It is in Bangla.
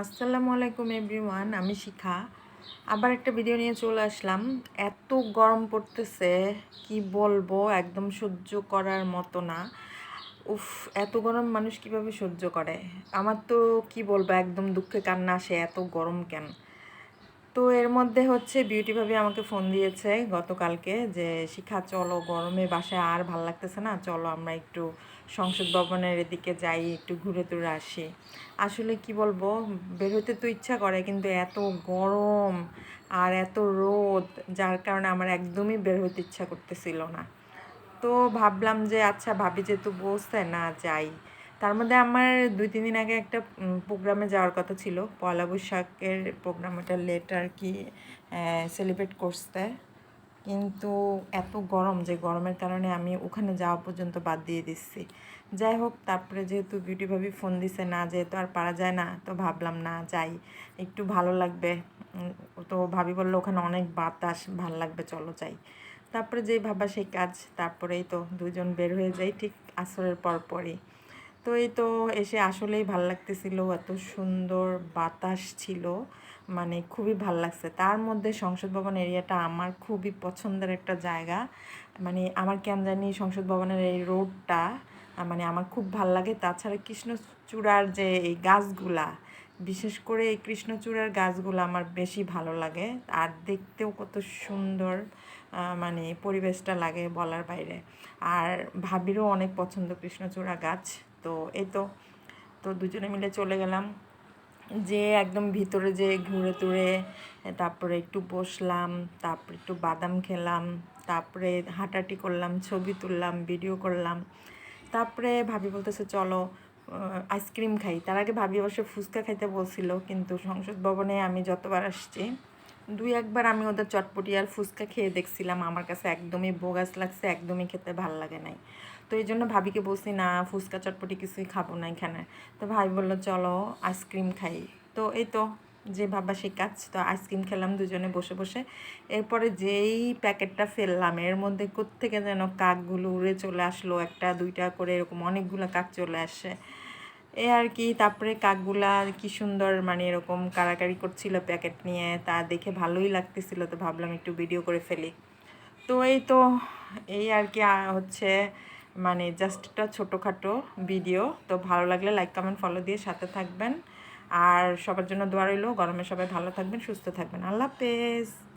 আসসালামু আলাইকুম এভরিওয়ান, আমি শিখা। আবার একটা ভিডিও নিয়ে চলে আসলাম। এত গরম পড়তেছে, কি বলব, একদম সহ্য করার মতো না। উফ, এত গরম মানুষ কীভাবে সহ্য করে? আমার তো কি বলব, একদম দুঃখে কান্না আসে, এত গরম কেন? তো এর মধ্যে হচ্ছে বিউটি ভাবি আমাকে ফোন দিয়েছে গতকালকে যে, শিখা, চলো গরমে বাসায় আর ভালো লাগতেছে না, চলো আমরা একটু সংসদ ভবনের এদিকে যাই, একটু ঘুরে টুরে আসি। আসলে কি বলব, বের হতে তো ইচ্ছা করে, কিন্তু এত গরম আর এত রোদ, যার কারণে আমার একদমই বের হতে ইচ্ছা করতেছিল না। তো ভাবলাম যে আচ্ছা ভাবি যেহেতু বসতে না, যাই। তার মধ্যে আমার দুই, তিন দিন আগে একটা প্রোগ্রামে যাওয়ার কথা ছিল। পয়লা বৈশাখের প্রোগ্রাম, ওটা লেট আর কি সেলিব্রেট করতে কিন্তু এত গরম, যে গরমের কারণে আমি ওখানে যাওয়া পর্যন্ত বাদ দিয়ে দিচ্ছি। যাই হোক, তারপরে যেহেতু বিউটি ভাবি ফোন দিছে না, যেহেতু আর পারা যায় না, তো ভাবলাম না, যাই। একটু ভালো লাগবে। তো ভাবি বলল, ওখানে অনেক বাতাস, ভালো লাগবে, চলো যাই। তারপরে যেই ভাবা সেই কাজ, তারপরেই তো দুজন বের হয়ে যাই, ঠিক আসরের পর পরই তো এই তো এসে আসলেই ভালো লাগতেছিল, এত সুন্দর বাতাস ছিল মানে খুবই ভালো লাগছে। তার মধ্যে সংসদ ভবন এরিয়াটা আমার খুবই পছন্দের একটা জায়গা। মানে আমার কেন জানি সংসদ ভবনের এই রোডটা মানে আমার খুব ভালো লাগে। তাছাড়া কৃষ্ণচূড়ার যে এই গাছগুলা, বিশেষ করে এই কৃষ্ণচূড়ার গাছগুলো আমার বেশি ভালো লাগে। আর দেখতেও কত সুন্দর মানে পরিবেশটা লাগে বলার বাইরে। আর ভাবিরও অনেক পছন্দ কৃষ্ণচূড়া গাছ। তো এই তো তো দুজনে মিলে চলে গেলাম। যে একদম ভিতরে যে ঘুরে তুরে তারপরে একটু বসলাম, তারপরে একটু বাদাম খেলাম, তারপরে হাঁটাহাঁটি করলাম, ছবি তুললাম ভিডিও করলাম। তারপরে ভাবি বলতেছে, চলো আইসক্রিম খাই। তার আগে ভাবি অবশ্য ফুচকা খাইতে বলছিল, কিন্তু সংসদ ভবনে আমি যতবার আসছি দুই একবার আমি ওদের চটপটি আর ফুচকা খেয়ে দেখছিলাম। আমার কাছে একদমই বোগাস লাগছে, একদমই খেতে ভালো লাগে নাই। তো এই জন্য ভাবিকে বলছি, না, ফুচকা চটপটি কিছুই খাব না এখানে। তো ভাই বলল, চলো, আইসক্রিম খাই। তো এই তো, যে ভাবা সেই কাজ। তো আইসক্রিম খেলাম দুজনে বসে বসে। এরপরে যেই প্যাকেটটা ফেললাম, এর মধ্যে কোত্থেকে যেন কাকগুলো উড়ে চলে আসলো, একটা, দুইটা করে, এরকম অনেকগুলো কাক চলে আসে। এ আর কি, তারপরে কাকগুলা কি সুন্দর মানে এরকম কারাকারি করছিল প্যাকেট নিয়ে, তা দেখে ভালোই লাগতেছিল, তো ভাবলাম একটু ভিডিও করে ফেলি। তো এই তো, এই আর কি হচ্ছে মানে জাস্ট একটা ছোটোখাটো ভিডিও তো ভালো লাগলে লাইক কমেন্ট ফলো দিয়ে সাথে থাকবেন। আর সবার জন্য দোয়া রইল গরমে সবাই ভালো থাকবেন, সুস্থ থাকবেন। আল্লাহ হাফেজ।